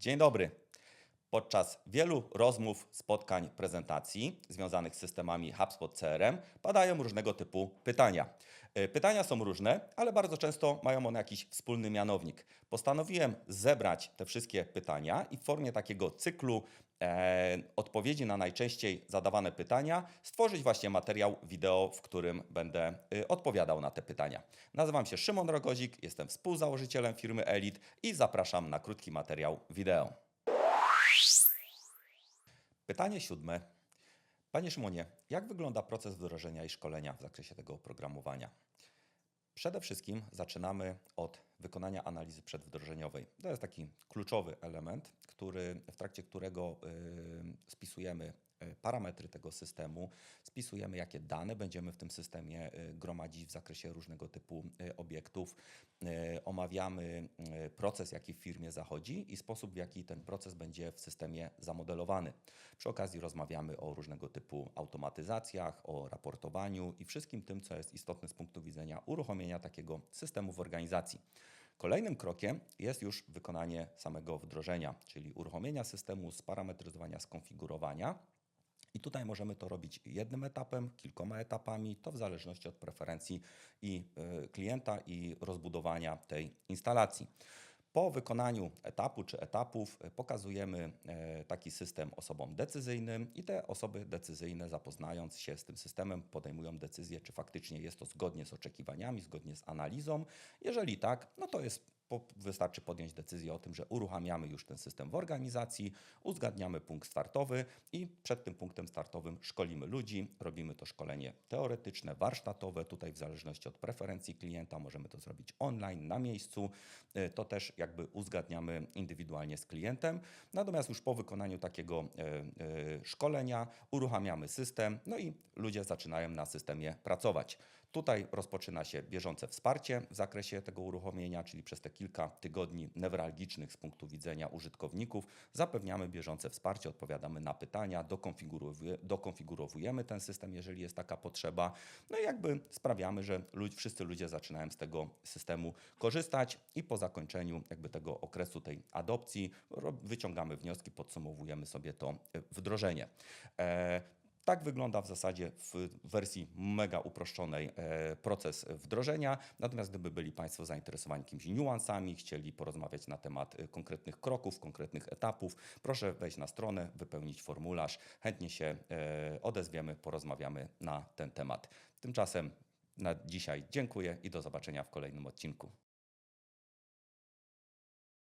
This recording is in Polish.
Dzień dobry. Podczas wielu rozmów, spotkań, prezentacji związanych z systemami HubSpot CRM padają różnego typu pytania. E, Pytania są różne, ale bardzo często mają one jakiś wspólny mianownik. Postanowiłem zebrać te wszystkie pytania i w formie takiego cyklu e, odpowiedzi na najczęściej zadawane pytania stworzyć właśnie materiał wideo, w którym będę y, odpowiadał na te pytania. Nazywam się Szymon Rogozik, jestem współzałożycielem firmy Elite i zapraszam na krótki materiał wideo. Pytanie siódme. Panie Szymonie, jak wygląda proces wdrożenia i szkolenia w zakresie tego oprogramowania? Przede wszystkim zaczynamy od wykonania analizy przedwdrożeniowej. To jest taki kluczowy element, który, w trakcie którego y, spisujemy parametry tego systemu, spisujemy jakie dane będziemy w tym systemie y, gromadzić w zakresie różnego typu y, obiektów, omawiamy proces, jaki w firmie zachodzi i sposób, w jaki ten proces będzie w systemie zamodelowany. Przy okazji rozmawiamy o różnego typu automatyzacjach, o raportowaniu i wszystkim tym, co jest istotne z punktu widzenia uruchomienia takiego systemu w organizacji. Kolejnym krokiem jest już wykonanie samego wdrożenia, czyli uruchomienia systemu, sparametryzowania, skonfigurowania. I tutaj możemy to robić jednym etapem, kilkoma etapami, to w zależności od preferencji i y, klienta i rozbudowania tej instalacji. Po wykonaniu etapu czy etapów y, pokazujemy e, taki system osobom decyzyjnym i te osoby decyzyjne zapoznając się z tym systemem podejmują decyzję, czy faktycznie jest to zgodnie z oczekiwaniami, zgodnie z analizą. Jeżeli tak, no to jest wystarczy podjąć decyzję o tym, że uruchamiamy już ten system w organizacji, uzgadniamy punkt startowy i przed tym punktem startowym szkolimy ludzi. Robimy to szkolenie teoretyczne, warsztatowe. Tutaj w zależności od preferencji klienta możemy to zrobić online, na miejscu. Y, To też jakby uzgadniamy indywidualnie z klientem. Natomiast już po wykonaniu takiego e, e, szkolenia uruchamiamy system, no i ludzie zaczynają na systemie pracować. Tutaj rozpoczyna się bieżące wsparcie w zakresie tego uruchomienia, czyli przez te kilka tygodni newralgicznych z punktu widzenia użytkowników zapewniamy bieżące wsparcie, odpowiadamy na pytania, dokonfigurowuje- dokonfigurowujemy ten system, jeżeli jest taka potrzeba, no i jakby sprawiamy, że ludzi, wszyscy ludzie zaczynają z tego systemu korzystać i po zakończeniu jakby tego okresu tej adopcji wyciągamy wnioski, podsumowujemy sobie to e, wdrożenie. Tak wygląda w zasadzie w wersji mega uproszczonej e, proces wdrożenia. Natomiast gdyby byli Państwo zainteresowani jakimiś niuansami, chcieli porozmawiać na temat e, konkretnych kroków, konkretnych etapów, proszę wejść na stronę, wypełnić formularz. Chętnie się e, odezwiemy, porozmawiamy na ten temat. Tymczasem na dzisiaj dziękuję i do zobaczenia w kolejnym odcinku.